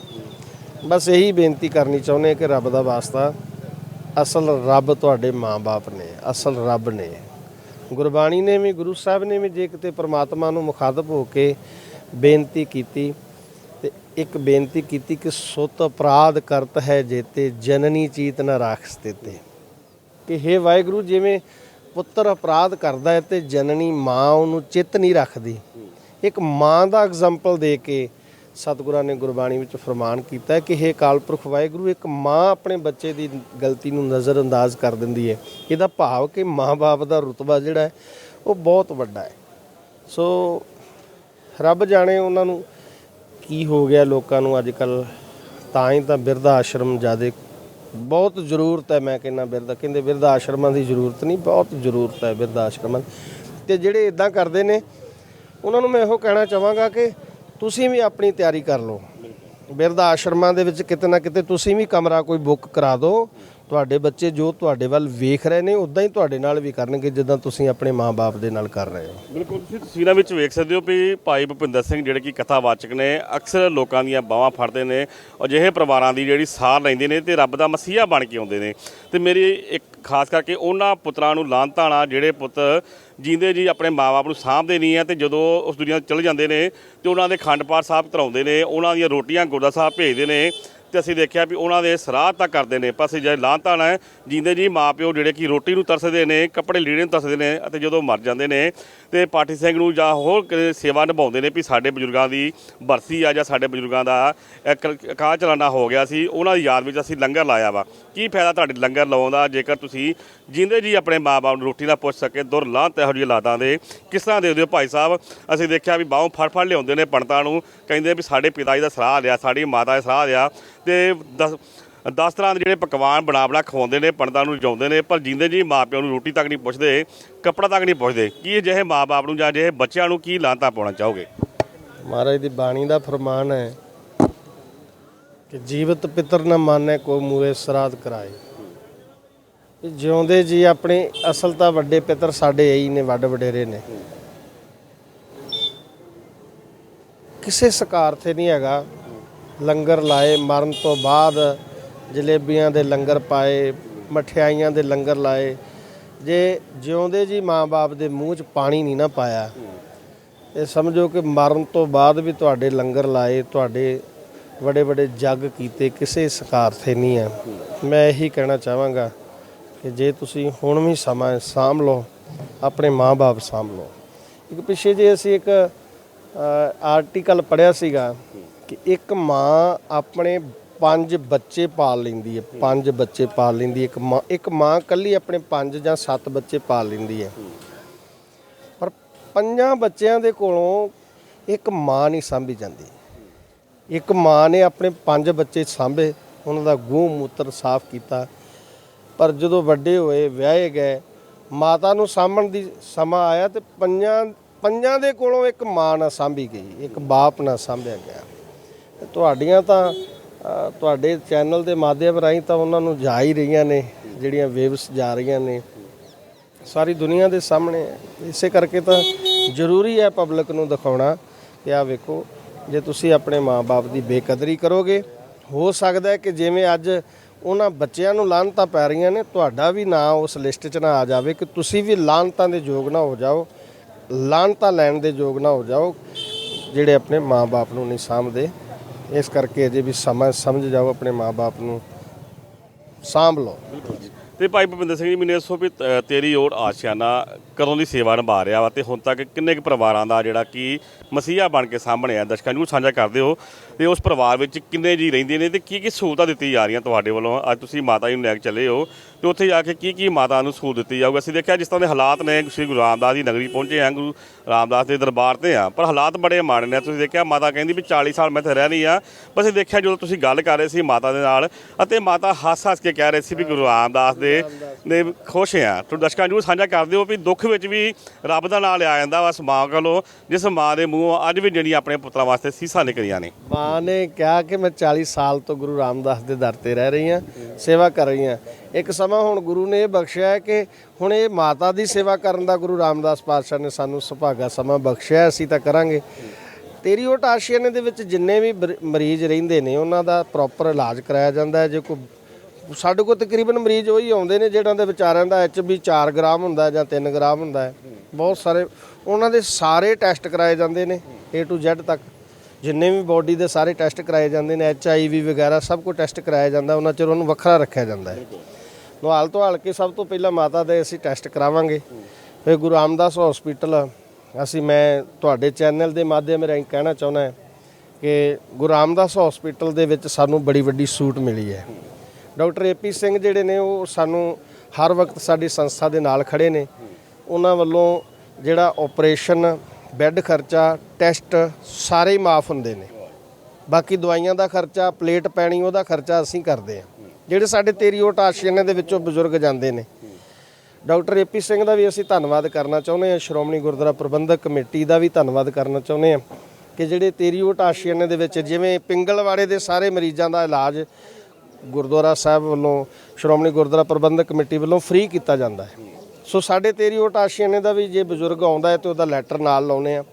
ਬਸ ਇਹੀ ਬੇਨਤੀ ਕਰਨੀ ਚਾਹੁੰਦੇ ਕਿ ਰੱਬ ਦਾ ਵਾਸਤਾ ਅਸਲ ਰੱਬ ਤੁਹਾਡੇ ਮਾਂ-ਬਾਪ ਨੇ, ਅਸਲ ਰੱਬ ਨੇ। ਗੁਰਬਾਣੀ ਨੇ ਵੀ, ਗੁਰੂ ਸਾਹਿਬ ਨੇ ਵੀ ਜੇ ਕਿਤੇ ਪ੍ਰਮਾਤਮਾ ਨੂੰ ਮੁਖਾਤਬ ਹੋ ਕੇ ਬੇਨਤੀ ਕੀਤੀ ਇੱਕ ਬੇਨਤੀ ਕੀਤੀ ਕਿ ਸੁਤ ਅਪਰਾਧ ਕਰਤ ਹੈ ਜੇਤੇ ਜਨਨੀ ਚੀਤ ਨ ਰਾਖ ਤੇ ਕਿ ਹੇ ਵਾਹਿਗੁਰੂ, ਜਿਵੇਂ ਪੁੱਤਰ ਅਪਰਾਧ ਕਰਦਾ ਹੈ ਤੇ ਜਨਨੀ ਮਾਂ ਉਹਨੂੰ ਚਿੱਤ ਨਹੀਂ ਰੱਖਦੀ। ਇੱਕ ਮਾਂ ਦਾ ਐਗਜ਼ਾਮਪਲ ਦੇ ਕੇ ਸਤਿਗੁਰਾਂ ਨੇ ਗੁਰਬਾਣੀ ਵਿੱਚ ਫਰਮਾਨ ਕੀਤਾ ਹੈ ਕਿ ਹੇ ਕਾਲਪੁਰਖ ਵਾਹਿਗੁਰੂ, ਇੱਕ ਮਾਂ ਆਪਣੇ ਬੱਚੇ ਦੀ ਗਲਤੀ ਨੂੰ ਨਜ਼ਰਅੰਦਾਜ਼ ਕਰ ਦਿੰਦੀ ਹੈ। ਇਹਦਾ ਭਾਵ ਕਿ ਮਾਂ-ਬਾਪ ਦਾ ਰੁਤਬਾ ਜਿਹੜਾ ਹੈ, ਉਹ ਬਹੁਤ ਵੱਡਾ ਹੈ। ਸੋ ਰੱਬ ਜਾਣੇ ਉਹਨਾਂ ਨੂੰ ਕੀ ਹੋ ਗਿਆ ਲੋਕਾਂ ਨੂੰ ਅੱਜ ਕੱਲ ਤਾਂ ਹੀ ਤਾਂ ਬਿਰਧ ਆਸ਼ਰਮ ਜਿਆਦੇ ਬਹੁਤ ਜ਼ਰੂਰਤ ਹੈ, ਮੈਂ ਕਹਿੰਦਾ ਬਿਰਧ, ਕਹਿੰਦੇ ਬਿਰਧ ਆਸ਼ਰਮਾਂ ਦੀ ਜ਼ਰੂਰਤ ਨਹੀਂ, ਬਹੁਤ ਜ਼ਰੂਰਤ ਹੈ ਬਿਰਧ ਆਸ਼ਰਮਾਂ ਦੀ। ਤੇ ਜਿਹੜੇ ਇਦਾਂ ਕਰਦੇ ਨੇ, ਉਹਨਾਂ ਨੂੰ ਮੈਂ ਇਹੋ ਕਹਿਣਾ ਚਾਹਾਂਗਾ ਕਿ ਤੁਸੀਂ ਵੀ ਆਪਣੀ ਤਿਆਰੀ ਕਰ ਲਓ ਬਿਰਧ ਆਸ਼ਰਮਾਂ ਦੇ ਵਿੱਚ ਕਿਤੇ ਨਾ ਕਿਤੇ ਤੁਸੀਂ ਵੀ ਕਮਰਾ ਕੋਈ ਬੁੱਕ ਕਰਾ ਦਿਓ ਤੁਹਾਡੇ ਬੱਚੇ ਜੋ ਤੁਹਾਡੇ ਵੱਲ ਵੇਖ ਰਹੇ ਨੇ ਉਦਾਂ ਹੀ ਤੁਹਾਡੇ ਨਾਲ ਵੀ ਕਰਨਗੇ ਜਿੱਦਾਂ ਤੁਸੀਂ ਆਪਣੇ ਮਾਪੇ ਦੇ ਨਾਲ ਕਰ ਰਹੇ ਹੋ। ਬਿਲਕੁਲ, ਤੁਸੀਂ ਤਸਵੀਰਾਂ ਵਿੱਚ ਵੇਖ ਸਕਦੇ ਹੋ ਵੀ ਭਾਈ ਭੁਪਿੰਦਰ ਸਿੰਘ ਜਿਹੜੇ ਕਿ ਕਥਾਵਾਚਕ ਨੇ, ਅਕਸਰ ਲੋਕਾਂ ਦੀਆਂ ਬਾਹਾਂ ਫੜਦੇ ਨੇ, ਅਜਿਹੇ ਪਰਿਵਾਰਾਂ ਦੀ ਜਿਹੜੀ ਸਾਰ ਲੈਂਦੇ ਨੇ ਤੇ ਰੱਬ ਦਾ ਮਸੀਹਾ ਬਣ ਕੇ ਆਉਂਦੇ ਨੇ। ਤੇ ਮੇਰੀ ਇੱਕ ਖਾਸ ਕਰਕੇ ਉਹਨਾਂ ਪੁੱਤਰਾਂ ਨੂੰ ਲਾਂਤਾਣਾ ਜਿਹੜੇ ਪੁੱਤ ਜਿੰਦੇ ਜੀ ਆਪਣੇ ਮਾਪੇ ਨੂੰ ਸਾਂਭਦੇ ਨਹੀਂ ਆ ਤੇ ਜਦੋਂ ਉਸ ਦੁਨੀਆ ਤੋਂ ਚਲੇ ਜਾਂਦੇ ਨੇ ਤੇ ਉਹਨਾਂ ਦੇ ਖੰਡ ਪਾਠ ਸਾਹਿਬ ਧਰਾਉਂਦੇ ਨੇ, ਉਹਨਾਂ ਦੀਆਂ ਰੋਟੀਆਂ ਗੁਰਦਾ ਸਾਹਿਬ ਭੇਜਦੇ ਨੇ ਤੇ ਅਸੀਂ ਦੇਖਿਆ ਵੀ ਉਹਨਾਂ ਦੇ ਸਰਾਧ ਤਾਂ ਕਰਦੇ ਨੇ, ਪਰ ਅਸੀਂ ਜੇ ਲਾਂਤਾਣਾ ਹੈ, ਜਿੰਦੇ ਜੀ ਮਾਪਿਓ ਜਿਹੜੇ ਕਿ ਰੋਟੀ ਨੂੰ ਤਰਸਦੇ ਨੇ, ਕੱਪੜੇ ਲੀੜੇ ਨੂੰ ਤਰਸਦੇ ਨੇ ਅਤੇ ਜਦੋਂ ਮਰ ਜਾਂਦੇ ਨੇ ਤੇ ਪਾਠੀ ਸਿੰਘ ਨੂੰ ਜਾਂ ਹੋਰ ਸੇਵਾ ਨਿਭਾਉਂਦੇ ਨੇ ਵੀ ਸਾਡੇ ਬਜ਼ੁਰਗਾਂ ਦੀ ਬਰਸੀ ਆ ਜਾਂ ਸਾਡੇ ਬਜ਼ੁਰਗਾਂ ਦਾ ਇੱਕ ਕਾਹ ਚਲਾਣਾ ਹੋ ਗਿਆ ਸੀ, ਉਹਨਾਂ ਦੀ ਯਾਦ ਵਿੱਚ ਅਸੀਂ ਲੰਗਰ ਲਾਇਆ ਵਾ। ਕੀ ਫਾਇਦਾ ਤੁਹਾਡੇ ਲੰਗਰ ਲਾਉਣ ਦਾ ਜੇਕਰ ਤੁਸੀਂ ਜਿੰਦੇ ਜੀ ਆਪਣੇ ਮਾਪੇ ਨੂੰ ਰੋਟੀ ਨਾ ਪੁੱਛ ਸਕੇ ਦੁਰ ਲਾਂਤ ਇਹੋ ਜਿਹੀ ਲਾਦਾਂ ਦੇ ਕਿਸ ਤਰ੍ਹਾਂ ਦੇ ਦਿਓ ਭਾਈ ਸਾਹਿਬ? ਅਸੀਂ ਦੇਖਿਆ ਵੀ ਬਾਹੋਂ ਫੜ ਫੜ ਲਿਆਉਂਦੇ ਨੇ ਪੰਡਤਾਂ ਨੂੰ, ਕਹਿੰਦੇ ਵੀ ਸਾਡੇ ਪਿਤਾ ਜੀ ਦਾ ਸਰਾਹ ਲਿਆ ਸਾਡੀ ਮਾਤਾ ਦਾ ਸਰਾਹ ਲਿਆ ਤੇ ਦਸ ਦਸ ਤਰ੍ਹਾਂ ਦੇ ਜਿਹੜੇ ਪਕਵਾਨ ਬਣਾ ਬਣਾ ਖਵਾਉਂਦੇ ਨੇ, ਪੰਡਤਾਂ ਨੂੰ ਜਾਉਂਦੇ ਨੇ, ਪਰ ਜਿੰਦੇ ਜੀ ਮਾਪਿਆਂ ਨੂੰ ਰੋਟੀ ਤੱਕ ਨਹੀਂ ਪੁੱਛਦੇ, ਕੱਪੜਾ ਤੱਕ ਨਹੀਂ ਪੁੱਛਦੇ, ਕੀ ਅਜਿਹੇ ਮਾਪੇ ਨੂੰ ਜਾਂ ਅਜਿਹੇ ਬੱਚਿਆਂ ਨੂੰ ਕੀ ਲਾਂਤਾ ਪਾਉਣਾ ਚਾਹੋਗੇ? ਮਹਾਰਾਜ ਦੀ ਬਾਣੀ ਦਾ ਫਰਮਾਨ ਹੈ ਕਿ ਜੀਵਤ ਪਿਤਰ ਨਾ ਮਾਨੈ ਕੋ ਮੂਏ ਸਰਾਧ ਕਰਾਏ। ਜਿਉਂਦੇ ਜੀ ਆਪਣੇ ਅਸਲ ਤਾਂ ਵੱਡੇ ਪਿਤਰ ਸਾਡੇ ਇਹੀ ਨੇ, ਵੱਡ ਵਡੇਰੇ ਨੇ। ਕਿਸੇ ਸਕਾਰ ਤੇ ਨਹੀਂ ਹੈਗਾ। ਲੰਗਰ ਲਾਏ ਮਰਨ ਤੋਂ ਬਾਅਦ ਜਲੇਬੀਆਂ ਦੇ ਲੰਗਰ ਪਾਏ, ਮਠਿਆਈਆਂ ਦੇ ਲੰਗਰ ਲਾਏ। ਜੇ ਜਿਉਂਦੇ ਜੀ ਮਾਂ-ਬਾਪ ਦੇ ਮੂੰਹ 'ਚ ਪਾਣੀ ਨਹੀਂ ਨਾ ਪਾਇਆ, ਇਹ ਸਮਝੋ ਕਿ ਮਰਨ ਤੋਂ ਬਾਅਦ ਵੀ ਤੁਹਾਡੇ ਲੰਗਰ ਲਾਏ, ਤੁਹਾਡੇ ਵੱਡੇ ਵੱਡੇ ਜੱਗ ਕੀਤੇ, ਕਿਸੇ ਸਕਾਰ ਤੇ ਨਹੀਂ ਹੈ ਮੈਂ ਇਹੀ ਕਹਿਣਾ ਚਾਹਾਂਗਾ ਕਿ ਜੇ ਤੁਸੀਂ ਹੁਣ ਵੀ ਸਮਾਂ ਸਾਂਭ ਲਓ, ਆਪਣੇ ਮਾਂ-ਬਾਪ ਸਾਂਭ ਲਓ। ਇੱਕ ਪਿੱਛੇ ਜੇ ਅਸੀਂ ਇੱਕ ਆਰਟੀਕਲ ਪੜਿਆ ਸੀਗਾ ਕਿ ਇੱਕ ਮਾਂ ਆਪਣੇ ਪੰਜ ਬੱਚੇ ਪਾਲ ਲੈਂਦੀ ਹੈ, ਪੰਜ ਬੱਚੇ ਪਾਲ ਲੈਂਦੀ ਹੈ, ਇੱਕ ਮਾਂ ਇੱਕ ਮਾਂ ਇਕੱਲੀ ਆਪਣੇ ਪੰਜ ਜਾਂ ਸੱਤ ਬੱਚੇ ਪਾਲ ਲੈਂਦੀ ਹੈ। ਪਰ ਪੰਜਾਂ ਬੱਚਿਆਂ ਦੇ ਕੋਲੋਂ ਇੱਕ ਮਾਂ ਨਹੀਂ ਸਾਂਭੀ ਜਾਂਦੀ। ਇੱਕ ਮਾਂ ਨੇ ਆਪਣੇ ਪੰਜ ਬੱਚੇ ਸਾਂਭੇ, ਉਹਨਾਂ ਦਾ ਗੂੰ ਮੂਤਰ ਸਾਫ਼ ਕੀਤਾ। ਪਰ ਜਦੋਂ ਵੱਡੇ ਹੋਏ, ਵਿਆਹੇ ਗਏ, ਮਾਤਾ ਨੂੰ ਸਾਂਭਣ ਦੀ ਸਮਾਂ ਆਇਆ ਤੇ ਪੰਜਾਂ ਪੰਜਾਂ ਦੇ ਕੋਲੋਂ ਇੱਕ ਮਾਂ ਨਾ ਸਾਂਭੀ ਗਈ, ਇੱਕ ਬਾਪ ਨਾ ਸਾਂਭਿਆ ਗਿਆ। ਤੁਹਾਡੀਆਂ ਤਾਂ ਅ, ਤੁਹਾਡੇ ਚੈਨਲ ਦੇ ਮਾਧਿਅਮ ਰਾਹੀਂ ਤਾਂ ਉਹਨਾਂ ਨੂੰ ਜਾ ਹੀ ਰਹੀਆਂ ਨੇ ਜਿਹੜੀਆਂ ਵੇਵਸ ਜਾ ਰਹੀਆਂ ਨੇ। ਸਾਰੀ ਦੁਨੀਆ ਦੇ ਸਾਹਮਣੇ ਹੈ। ਇਸੇ ਕਰਕੇ ਤਾਂ ਜ਼ਰੂਰੀ ਹੈ ਪਬਲਿਕ ਨੂੰ ਦਿਖਾਉਣਾ ਕਿ ਆ ਵੇਖੋ ਜੇ ਤੁਸੀਂ ਆਪਣੇ ਮਾਪੇ ਦੀ ਬੇਕਦਰੀ ਕਰੋਗੇ ਹੋ ਸਕਦਾ ਹੈ ਕਿ ਜਿਵੇਂ ਅੱਜ ਉਹਨਾਂ ਬੱਚਿਆਂ ਨੂੰ ਲਾਹਨਤਾਂ ਪੈ ਰਹੀਆਂ ਨੇ ਤੁਹਾਡਾ ਵੀ ਨਾਂ ਉਸ ਲਿਸਟ 'ਚ ਨਾ ਆ ਜਾਵੇ ਕਿ ਤੁਸੀਂ ਵੀ ਲਾਹਨਤਾਂ ਦੇ ਯੋਗ ਨਾ ਹੋ ਜਾਓ ਲਾਹਨਤਾਂ ਲੈਣ ਦੇ ਯੋਗ ਨਾ ਹੋ ਜਾਓ ਜਿਹੜੇ ਆਪਣੇ ਮਾਪੇ ਨੂੰ ਨਹੀਂ ਸਾਂਭਦੇ। ਇਸ ਕਰਕੇ ਅਜੇ ਵੀ ਸਮਝ ਸਮਝ ਜਾਓ, ਆਪਣੇ ਮਾਪੇ ਨੂੰ। ਸਾਂਭ ਲਓ। ਤੇ ਭਾਈ ਭੁਪਿੰਦਰ ਸਿੰਘ ਜੀ, ਮੈਨੂੰ ਦੱਸੋ ਵੀ ਤ ਤੇਰੀ ਓਟ ਆਸ਼ਿਆਨਾ ਕਦੋਂ ਦੀ ਸੇਵਾ ਨਿਭਾ ਰਿਹਾ ਵਾ? ਤੇ ਹੁਣ ਤੱਕ ਕਿੰਨੇ ਕੁ ਪਰਿਵਾਰਾਂ ਦਾ ਜਿਹੜਾ ਕਿ ਮਸੀਹਾ ਬਣ ਕੇ ਸਾਹਮਣੇ ਆ ਦਰਸ਼ਕਾਂ ਨੂੰ ਸਾਂਝਾ ਕਰਦੇ ਹੋ ਤੇ ਉਸ ਪਰਿਵਾਰ ਵਿੱਚ ਕਿੰਨੇ ਜੀ ਰਹਿੰਦੇ ਨੇ ਤੇ ਕੀ ਕੀ ਸਹੂਲਤਾਂ ਦਿੱਤੀ ਜਾ ਰਹੀਆਂ ਤੁਹਾਡੇ ਵੱਲੋਂ? ਅੱਜ ਤੁਸੀਂ ਮਾਤਾ ਜੀ ਨੂੰ ਲੈ ਕੇ ਚੱਲੇ ਹੋ ਤੇ ਉੱਥੇ ਜਾ ਕੇ ਕੀ ਕੀ ਮਾਤਾ ਨੂੰ ਸਹੂਲਤ ਦਿੱਤੀ ਜਾਊਗੀ? ਅਸੀਂ ਦੇਖਿਆ ਜਿਸ ਤਰ੍ਹਾਂ ਦੇ ਹਾਲਾਤ ਨੇ, ਸ੍ਰੀ ਗੁਰੂ ਰਾਮਦਾਸ ਦੀ ਨਗਰੀ ਪਹੁੰਚੇ ਆ, ਗੁਰੂ ਰਾਮਦਾਸ ਦੇ ਦਰਬਾਰ ਤੇ ਆ, ਪਰ ਹਾਲਾਤ ਬੜੇ ਮਾੜੇ ਨੇ। ਤੁਸੀਂ ਦੇਖਿਆ ਮਾਤਾ ਕਹਿੰਦੀ ਵੀ 40 ਸਾਲ ਮੈਂ ਇੱਥੇ ਰਹਿ ਰਹੀ ਆ। ਬਸ ਇਹ ਦੇਖਿਆ ਜਦੋਂ ਤੁਸੀਂ ਗੱਲ ਕਰ ਰਹੇ ਸੀ ਮਾਤਾ ਦੇ ਨਾਲ ਅਤੇ ਮਾਤਾ ਹੱਸ ਹੱਸ ਕੇ ਕਹਿ ਰਹੇ ਸੀ ਵੀ ਗੁਰੂ ਰਾਮਦਾਸ ਦੇ ਨੇ ਖੁਸ਼ ਆ। ਤੁਸੀਂ ਦਰਸ਼ਕਾਂ ਨੂੰ ਸਾਂਝਾ ਕਰਦੇ ਹੋ ਵੀ ਦੁੱਖ ਵਿੱਚ ਵੀ ਰੱਬ ਦਾ ਨਾਮ ਲਿਆ ਜਾਂਦਾ ਵਾ ਮਾਂ ਕੋਲੋਂ, ਜਿਸ ਮਾਂ ਦੇ ਮੂੰਹੋਂ ਅੱਜ ਵੀ ਜਿਹੜੀਆਂ ਆਪਣੇ ਪੁੱਤਰਾਂ ਵਾਸਤੇ ਸੀਸਾਂ ਨਿਕਲੀਆਂ ਨੇ। ਮਾਂ ਨੇ ਕਿਹਾ ਕਿ ਮੈਂ 40 ਸਾਲ ਤੋਂ ਗੁਰੂ ਰਾਮਦਾਸ ਦੇ ਦਰ ਤੇ ਰਹਿ ਰਹੀ ਹਾਂ, ਸੇਵਾ ਕਰ ਰਹੀ ਹਾਂ। ਇੱਕ ਸਮਾਂ ਹੁਣ ਗੁਰੂ ਨੇ ਇਹ ਬਖਸ਼ਿਆ ਕਿ ਹੁਣ ਇਹ ਮਾਤਾ ਦੀ ਸੇਵਾ ਕਰਨ ਦਾ ਗੁਰੂ ਰਾਮਦਾਸ ਪਾਤਸ਼ਾਹ ਨੇ ਸਾਨੂੰ ਸੁਭਾਗਾ ਸਮਾਂ ਬਖਸ਼ਿਆ, ਅਸੀਂ ਤਾਂ ਕਰਾਂਗੇ। ਤੇਰੀ ਉਹ ਆਸ਼ੀਆਨੇ ਦੇ ਵਿੱਚ ਜਿੰਨੇ ਵੀ ਮਰੀਜ਼ ਰਹਿੰਦੇ ਨੇ, ਉਹਨਾਂ ਦਾ ਪ੍ਰੋਪਰ ਇਲਾਜ ਕਰਾਇਆ ਜਾਂਦਾ ਹੈ। ਜੇ ਕੋਈ ਸਾਡੇ ਕੋਲ ਤਕਰੀਬਨ ਮਰੀਜ਼ ਉਹੀ ਆਉਂਦੇ ਨੇ ਜਿਹੜਾਂ ਦੇ ਵਿਚਾਰਿਆਂ ਦਾ ਐਚਬੀ 4 ਗ੍ਰਾਮ ਹੁੰਦਾ ਜਾਂ 3 ਗ੍ਰਾਮ ਹੁੰਦਾ ਹੈ। ਬਹੁਤ ਸਾਰੇ, ਉਹਨਾਂ ਦੇ ਸਾਰੇ ਟੈਸਟ ਕਰਾਏ ਜਾਂਦੇ ਨੇ, A to Z ਤੱਕ। ਜਿੰਨੇ ਵੀ ਬਾਡੀ ਦੇ ਸਾਰੇ ਟੈਸਟ ਕਰਾਏ ਜਾਂਦੇ ਨੇ ਐਚਆਈਵੀ ਵਗੈਰਾ ਸਭ ਕੁਝ ਟੈਸਟ ਕਰਾਇਆ ਜਾਂਦਾ, ਉਹਨਾਂ ਚਿਰ ਉਹਨੂੰ ਵੱਖਰਾ ਰੱਖਿਆ ਜਾਂਦਾ ਹੈ। ਨਹਾਲ ਧੁਆਲ ਕੇ ਸਭ ਤੋਂ ਪਹਿਲਾਂ ਮਾਤਾ ਦੇ ਅਸੀਂ ਟੈਸਟ ਕਰਾਵਾਂਗੇ। ਫਿਰ ਗੁਰੂ ਰਾਮਦਾਸ ਹਸਪੀਟਲ ਅਸੀਂ ਮੈਂ ਤੁਹਾਡੇ ਚੈਨਲ ਦੇ ਮਾਧਿਅਮ ਰਾਹੀਂ ਕਹਿਣਾ ਚਾਹੁੰਦਾ ਹਾਂ ਕਿ ਗੁਰੂ ਰਾਮਦਾਸ ਹਸਪੀਟਲ ਦੇ ਵਿੱਚ ਸਾਨੂੰ ਬੜੀ ਵੱਡੀ ਸੂਟ ਮਿਲੀ ਹੈ। ਡਾਕਟਰ ਏਪੀ ਸਿੰਘ ਜਿਹੜੇ ਨੇ ਉਹ ਸਾਨੂੰ ਹਰ ਵਕਤ ਸਾਡੀ ਸੰਸਥਾ ਦੇ ਨਾਲ ਖੜੇ ਨੇ। ਉਹਨਾਂ ਵੱਲੋਂ ਜਿਹੜਾ ਆਪਰੇਸ਼ਨ ਬੈੱਡ ਖਰਚਾ, ਟੈਸਟ ਸਾਰੇ ਹੀ ਮਾਫ ਹੁੰਦੇ ਨੇ। ਬਾਕੀ ਦਵਾਈਆਂ ਦਾ ਖਰਚਾ, ਪਲੇਟ ਪੈਣੀ, ਉਹਦਾ ਖਰਚਾ ਅਸੀਂ ਕਰਦੇ ਹਾਂ। ਜਿਹੜੇ ਸਾਡੇ ਤੇਰੀ ਓਟ ਆਸ਼ੀਆਨੇ ਦੇ ਵਿੱਚੋਂ ਬਜ਼ੁਰਗ ਜਾਂਦੇ ਨੇ। ਡਾਕਟਰ ਏਪੀ ਸਿੰਘ ਦਾ ਵੀ ਅਸੀਂ ਧੰਨਵਾਦ ਕਰਨਾ ਚਾਹੁੰਦੇ ਹਾਂ। ਸ਼੍ਰੋਮਣੀ ਗੁਰਦੁਆਰਾ ਪ੍ਰਬੰਧਕ ਕਮੇਟੀ ਦਾ ਵੀ ਧੰਨਵਾਦ ਕਰਨਾ ਚਾਹੁੰਦੇ ਹਾਂ ਕਿ ਜਿਹੜੇ ਤੇਰੀ ਓਟ ਆਸ਼ੀਆਨੇ ਦੇ ਵਿੱਚ ਜਿਵੇਂ ਪਿੰਗਲਵਾੜੇ ਦੇ ਸਾਰੇ ਮਰੀਜ਼ਾਂ ਦਾ ਇਲਾਜ ਗੁਰਦੁਆਰਾ ਸਾਹਿਬ ਵੱਲੋਂ, ਸ਼੍ਰੋਮਣੀ ਗੁਰਦੁਆਰਾ ਪ੍ਰਬੰਧਕ ਕਮੇਟੀ ਵੱਲੋਂ ਫ੍ਰੀ ਕੀਤਾ ਜਾਂਦਾ ਹੈ। ਸੋ ਸਾਡੇ ਤੇਰੀ ਓਟ ਆਸ਼ੀਆਨੇ ਦਾ ਵੀ ਜੇ ਬਜ਼ੁਰਗ ਆਉਂਦਾ ਹੈ ਤੇ ਉਹਦਾ ਲੈਟਰ ਨਾਲ ਲਾਉਨੇ ਆ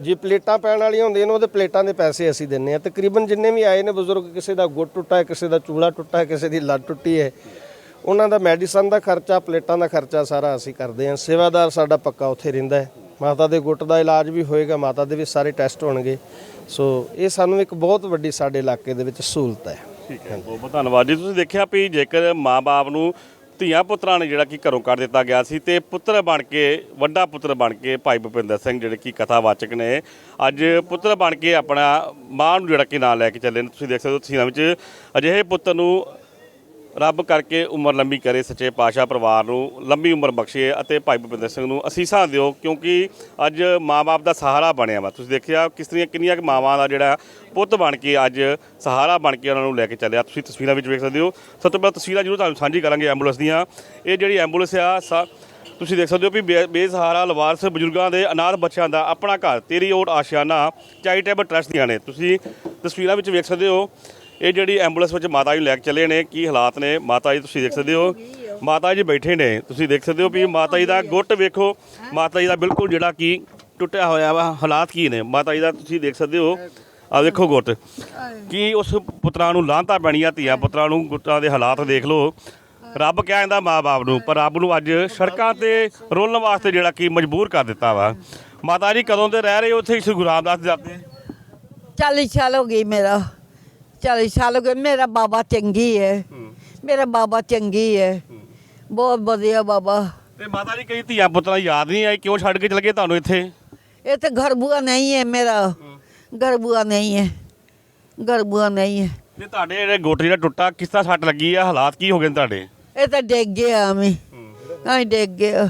ਜੇ ਪਲੇਟਾਂ ਪੈਣ ਵਾਲੀਆਂ ਹੁੰਦੀਆਂ ਨੇ, ਉਹਦੇ ਪਲੇਟਾਂ ਦੇ ਪੈਸੇ ਅਸੀਂ ਦਿੰਨੇ ਆ ਤਕਰੀਬਨ ਜਿੰਨੇ ਵੀ ਆਏ ਨੇ ਬਜ਼ੁਰਗ, ਕਿਸੇ ਦਾ ਗੁੱਟ ਟੁੱਟਾ ਹੈ, ਕਿਸੇ ਦਾ ਚੂੜਾ ਟੁੱਟਾ ਹੈ, ਕਿਸੇ ਦੀ ਲੱਤ ਟੁੱਟੀ ਹੈ, ਉਹਨਾਂ ਦਾ ਮੈਡੀਸਨ ਦਾ ਖਰਚਾ, ਪਲੇਟਾਂ ਦਾ ਖਰਚਾ ਸਾਰਾ ਅਸੀਂ ਕਰਦੇ ਹਾਂ। ਸੇਵਾਦਾਰ ਸਾਡਾ ਪੱਕਾ ਉੱਥੇ ਰਹਿੰਦਾ ਹੈ। ਮਾਤਾ ਦੇ ਗੁੱਟ ਦਾ ਇਲਾਜ ਵੀ ਹੋਏਗਾ, ਮਾਤਾ ਦੇ ਵੀ ਸਾਰੇ ਟੈਸਟ ਹੋਣਗੇ। ਸੋ ਇਹ ਸਾਨੂੰ ਇੱਕ ਬਹੁਤ ਵੱਡੀ ਸਾਡੇ ਇਲਾਕੇ ਦੇ ਵਿੱਚ ਸਹੂਲਤ ਹੈ। ਠੀਕ ਹੈ। ਬਹੁਤ ਬਹੁਤ ਧੰਨਵਾਦ ਜੀ। ਤੁਸੀਂ ਦੇਖਿਆ ਵੀ ਜੇਕਰ ਮਾਂ-ਬਾਪ ਨੂੰ ਧੀਆਂ ਪੁੱਤਰਾਂ ਨੇ ਜਿਹੜਾ ਕਿ ਘਰੋਂ ਕੱਢ ਦਿੱਤਾ ਗਿਆ ਸੀ ਤੇ ਪੁੱਤਰ ਬਣ ਕੇ, ਵੱਡਾ ਪੁੱਤਰ ਬਣ ਕੇ ਭਾਈ ਭੁਪਿੰਦਰ ਸਿੰਘ ਜਿਹੜੇ ਕਿ ਕਥਾਵਾਚਕ ਨੇ, ਅੱਜ ਪੁੱਤਰ ਬਣ ਕੇ ਆਪਣਾ ਮਾਂ ਨੂੰ ਜਿਹੜਾ ਕਿ ਨਾਂ ਲੈ ਕੇ ਚੱਲੇ ਨੇ। ਤੁਸੀਂ ਦੇਖ ਸਕਦੇ ਹੋ ਤਸਵੀਰਾਂ ਵਿੱਚ ਅਜਿਹੇ ਪੁੱਤਰ ਨੂੰ ਰੱਬ ਕਰਕੇ ਉਮਰ ਲੰਬੀ ਕਰੇ ਸੱਚੇ ਪਾਤਸ਼ਾਹ ਪਰਿਵਾਰ ਨੂੰ, ਲੰਬੀ ਉਮਰ ਬਖਸ਼ੇ ਅਤੇ ਭਾਈ ਭੁਪਿੰਦਰ ਸਿੰਘ ਨੂੰ ਅਸੀਸਾਂ ਦਿਓ, ਕਿਉਂਕਿ ਅੱਜ ਮਾਂ-ਬਾਪ ਦਾ ਸਹਾਰਾ ਬਣਿਆ ਵਾ। ਤੁਸੀਂ ਦੇਖਿਆ ਕਿਸ ਤਰੀਆਂ ਕਿੰਨੀਆਂ ਕੁ ਮਾਵਾਂ ਦਾ ਜਿਹੜਾ ਪੁੱਤ ਬਣ ਕੇ ਅੱਜ ਸਹਾਰਾ ਬਣ ਕੇ ਉਹਨਾਂ ਨੂੰ ਲੈ ਕੇ ਚੱਲਿਆ। ਤੁਸੀਂ ਤਸਵੀਰਾਂ ਵਿੱਚ ਵੇਖ ਸਕਦੇ ਹੋ। ਸਭ ਤੋਂ ਪਹਿਲਾਂ ਤਸਵੀਰਾਂ ਜ਼ਰੂਰ ਤੁਹਾਨੂੰ ਸਾਂਝੀ ਕਰਾਂਗੇ ਐਂਬੂਲੈਂਸ ਦੀਆਂ। ਇਹ ਜਿਹੜੀ ਐਂਬੂਲੈਂਸ ਆ, ਸਾ- ਤੁਸੀਂ ਦੇਖ ਸਕਦੇ ਹੋ ਵੀ ਬੇ- ਬੇਸਹਾਰਾ ਲਵਾਰਸ ਬਜ਼ੁਰਗਾਂ ਦੇ ਅਨਾਥ ਬੱਚਿਆਂ ਦਾ ਆਪਣਾ ਘਰ, ਤੇਰੀ ਓਟ ਆਸ਼ਿਆਨਾ ਚੈਰੀਟੇਬਲ ਟਰਸਟ ਦੀਆਂ ਨੇ। ਤੁਸੀਂ ਤਸਵੀਰਾਂ ਵਿੱਚ ਵੇਖ ਸਕਦੇ ਹੋ ਇਹ ਜਿਹੜੀ ਐਂਬੂਲੈਂਸ ਵਿੱਚ ਮਾਤਾ ਜੀ ਲੈ ਕੇ ਚਲੇ ਨੇ, ਕੀ ਹਾਲਾਤ ਨੇ? ਮਾਤਾ ਜੀ ਤੁਸੀਂ ਦੇਖ ਸਕਦੇ ਹੋ। ਮਾਤਾ ਜੀ ਬੈਠੇ ਨੇ। ਤੁਸੀਂ ਦੇਖ ਸਕਦੇ ਹੋ ਵੀ ਮਾਤਾ ਜੀ ਦਾ ਗੁੱਟ ਵੇਖੋ। ਮਾਤਾ ਜੀ ਦਾ ਬਿਲਕੁਲ ਜਿਹੜਾ ਕੀ ਟੁੱਟਿਆ ਹੋਇਆ ਵਾ, ਹਾਲਾਤ ਕੀ ਨੇ? ਮਾਤਾ ਜੀ ਦਾ ਤੁਸੀਂ ਦੇਖ ਸਕਦੇ ਹੋ। ਆ ਦੇਖੋ ਗੁੱਟ। ਕੀ ਉਸ ਪੁੱਤਰਾਂ ਨੂੰ ਲਾਂਤਾ ਪੈਣੀ ਆ ਧੀਆ ਪੁੱਤਰਾਂ ਨੂੰ? ਗੁੱਟਾਂ ਦੇ ਹਾਲਾਤ ਦੇਖ ਲਓ। ਰੱਬ ਕਿਆ ਕਹਿੰਦਾ ਮਾਪੇ ਨੂੰ, ਪਰ ਰੱਬ ਨੂੰ ਅੱਜ ਸੜਕਾਂ ਤੇ ਰੋਲਣ ਵਾਸਤੇ ਜਿਹੜਾ ਕੀ ਮਜਬੂਰ ਕਰ ਦਿੱਤਾ ਵਾ। ਮਾਤਾ ਜੀ ਕਦੋਂ ਤੇ ਰਹਿ ਰਹੇ ਉੱਥੇ ਗੁਰੂ ਰਾਮਦਾਸ ਜੀ ਜਾਂਦੇ 40 ਹੋ ਗਈ ਮੇਰਾ। 40 ਸਾਲ ਹੋ ਗਏ ਮੇਰਾ ਬਾਬਾ ਚੰਗੀ ਹੈ। ਮੇਰਾ ਬਾਬਾ ਚੰਗੀ ਹੈ। ਬਹੁਤ ਵਧੀਆ ਬਾਬਾ। ਤੇ ਮਾਤਾ ਜੀ ਕਈ ਧੀਆ ਪੁੱਤਰਾ ਯਾਦ ਨਹੀਂ ਆਏ ਕਿਉਂ ਛੱਡ ਕੇ ਚਲੇ ਗਏ ਤੁਹਾਨੂੰ ਇੱਥੇ? ਇਹ ਘਰ ਬੂਆ ਨਹੀਂ ਹੈ ਮੇਰਾ। ਘਰ ਬੂਆ ਨਹੀਂ ਹੈ ਘਰ ਬੂਆ ਨਹੀਂ ਹੈ ਤੇ ਤੁਹਾਡੇ ਜਿਹੜੇ ਗੋਟੇ ਜਿਹੜਾ ਟੁੱਟਾ ਕਿਸ ਤਰ੍ਹਾਂ ਛੱਟ ਲੱਗੀ ਆ? ਹਾਲਾਤ ਕੀ ਹੋ ਗਏ ਤੁਹਾਡੇ? ਇਹ ਤਾਂ ਡਿੱਗ ਗਿਆ ਆਵੇਂ ਆਈ ਡਿੱਗ ਗਿਆ।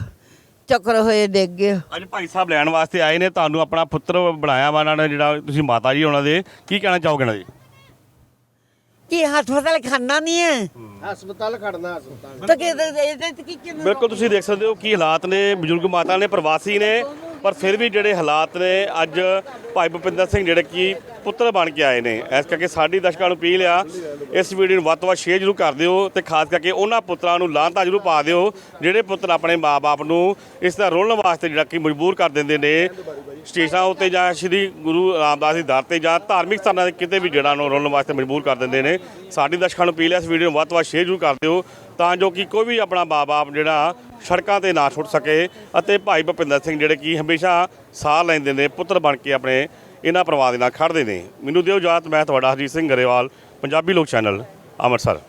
ਚੱਕਰ ਹੋਏ ਡਿੱਗ ਗਿਆ। ਅੱਜ ਭਾਈ ਸਾਹਿਬ ਲੈਣ ਵਾਸਤੇ ਆਏ ਨੇ ਤੁਹਾਨੂੰ ਆਪਣਾ ਪੁੱਤਰ ਬਣਾਇਆ ਵਾ ਉਹਨਾਂ ਨੇ ਜਿਹੜਾ ਤੁਸੀਂ ਮਾਤਾ ਜੀ ਉਹਨਾਂ ਦੇ। ਕੀ ਕਹਿਣਾ ਚਾਹੋਗੇ ਨਾ ਜੀ ਕੀ ਹਸਪਤਾਲ ਖੜਨਾ ਨਹੀਂ ਹੈ? ਹਸਪਤਾਲ ਖੜਨਾ ਹਸਪਤਾਲ। ਤਾਂ ਕਿ ਇਹਦੇ- ਇਹਦੇ ਕੀ ਕੀ ਬਿਲਕੁਲ ਤੁਸੀਂ ਦੇਖ ਸਕਦੇ ਹੋ ਕੀ ਹਾਲਾਤ ਨੇ ਬਜ਼ੁਰਗ ਮਾਤਾ ਨੇ ਪ੍ਰਵਾਸੀ ਨੇ। ਪਰ ਫਿਰ ਵੀ ਜਿਹੜੇ ਹਾਲਾਤ ਨੇ, ਅੱਜ ਭਾਈ ਭੁਪਿੰਦਰ ਸਿੰਘ ਜਿਹੜੇ ਕਿ ਪੁੱਤਰ ਬਣ ਕੇ ਆਏ ਨੇ। ਇਸ ਕਰਕੇ ਸਾਡੀ ਦਰਸ਼ਕਾਂ ਨੂੰ ਅਪੀਲ ਆ, ਇਸ ਵੀਡੀਓ ਨੂੰ ਵੱਧ ਤੋਂ ਵੱਧ ਸ਼ੇਅਰ ਜ਼ਰੂਰ ਕਰ ਦਿਓ ਤੇ ਖਾਸ ਕਰਕੇ ਉਹਨਾਂ ਪੁੱਤਰਾਂ ਨੂੰ ਲਾਂਤਾ ਜ਼ਰੂਰ ਪਾ ਦਿਓ, ਜਿਹੜੇ ਪੁੱਤਰ ਆਪਣੇ ਮਾਪੇ ਨੂੰ ਇਸ ਦਾ ਰੋਲਣ ਵਾਸਤੇ ਜਿਹੜਾ ਕਿ ਮਜਬੂਰ ਕਰ ਦਿੰਦੇ ਨੇ। ਸਟੇਸ਼ਨਾਂ ਉੱਤੇ ਜਾਂ ਸ੍ਰੀ ਗੁਰੂ ਰਾਮਦਾਸ ਦੀ ਦਰ ਤੇ ਜਾਂ ਧਾਰਮਿਕ ਸਥਾਨਾਂ ਤੇ ਕਿਤੇ ਵੀ ਜਿਹੜਾ ਨੂੰ ਰੋਲਣ ਵਾਸਤੇ ਮਜਬੂਰ ਕਰ ਦਿੰਦੇ ਨੇ। ਸਾਡੀ ਦਰਸ਼ਕਾਂ ਨੂੰ ਅਪੀਲ ਹੈ ਇਸ ਵੀਡੀਓ ਨੂੰ ਵੱਧ ਤੋਂ ਵੱਧ ਸ਼ੇਅਰ ਜ਼ਰੂਰ ਕਰ ਦਿਓ, ਤਾਂ ਜੋ ਕਿ ਕੋਈ ਵੀ ਆਪਣਾ ਮਾਂ-ਬਾਪ ਜਿਹੜਾ ਸੜਕਾਂ ਤੇ ਨਾ ਛੁੱਟ ਸਕੇ ਅਤੇ ਭਾਈ ਭੁਪਿੰਦਰ ਸਿੰਘ ਜਿਹੜੇ ਕਿ ਹਮੇਸ਼ਾ ਸਾਹ ਲੈਂਦੇ ਨੇ, ਪੁੱਤਰ ਬਣ ਕੇ ਆਪਣੇ ਇਹਨਾਂ ਪਰਿਵਾਰ ਦੇ ਨਾਲ ਖੜਦੇ ਨੇ। ਮੈਨੂੰ ਦਿਓ ਇਜਾਜ਼ਤ, ਮੈਂ ਤੁਹਾਡਾ ਹਰਜੀਤ ਸਿੰਘ ਗਰੇਵਾਲ, ਪੰਜਾਬੀ ਲੋਕ ਚੈਨਲ, ਅੰਮ੍ਰਿਤਸਰ।